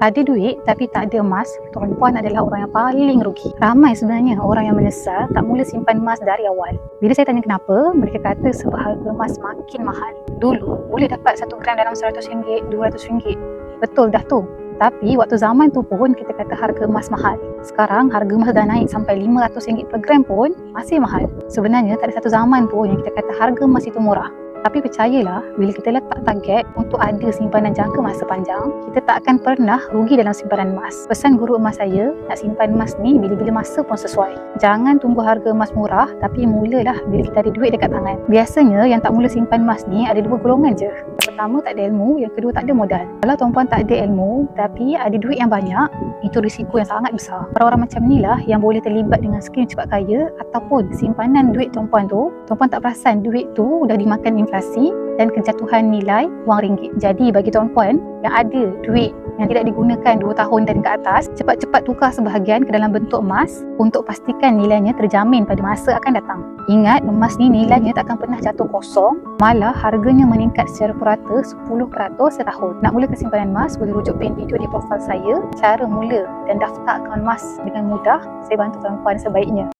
Ada duit tapi tak ada emas, tuan-puan adalah orang yang paling rugi. Ramai sebenarnya orang yang menyesal tak mula simpan emas dari awal. Bila saya tanya kenapa, mereka kata sebab harga emas makin mahal. Dulu boleh dapat 1 gram dalam RM100, RM200. Betul dah tu. Tapi waktu zaman tu pun kita kata harga emas mahal. Sekarang harga emas dah naik sampai RM500 per gram pun masih mahal. Sebenarnya tak ada satu zaman pun yang kita kata harga emas itu murah. Tapi percayalah, bila kita letak target untuk ada simpanan jangka masa panjang, kita tak akan pernah rugi dalam simpanan emas. Pesan guru emas saya, nak simpan emas ni bila-bila masa pun sesuai. Jangan tunggu harga emas murah, tapi mulalah bila kita ada duit dekat tangan. Biasanya yang tak mula simpan emas ni ada dua golongan je. Yang pertama tak ada ilmu, yang kedua tak ada modal. Kalau tuan-puan tak ada ilmu, tapi ada duit yang banyak, itu risiko yang sangat besar. Orang-orang macam ni lah yang boleh terlibat dengan skim cepat kaya ataupun simpanan duit tuan-puan tu, tuan-puan tak perasan duit tu dah dimakan inflasi dan kejatuhan nilai wang ringgit. Jadi bagi tuan-puan yang ada duit yang tidak digunakan 2 tahun dan ke atas, cepat-cepat tukar sebahagian ke dalam bentuk emas untuk pastikan nilainya terjamin pada masa akan datang. Ingat, emas ni nilainya tak akan pernah jatuh kosong, malah harganya meningkat secara purata 10% setahun. Nak mula kesimpanan emas, boleh rujuk pin video di profil saya, cara mula dan daftar akaun emas dengan mudah. Saya bantu tuan-puan sebaiknya.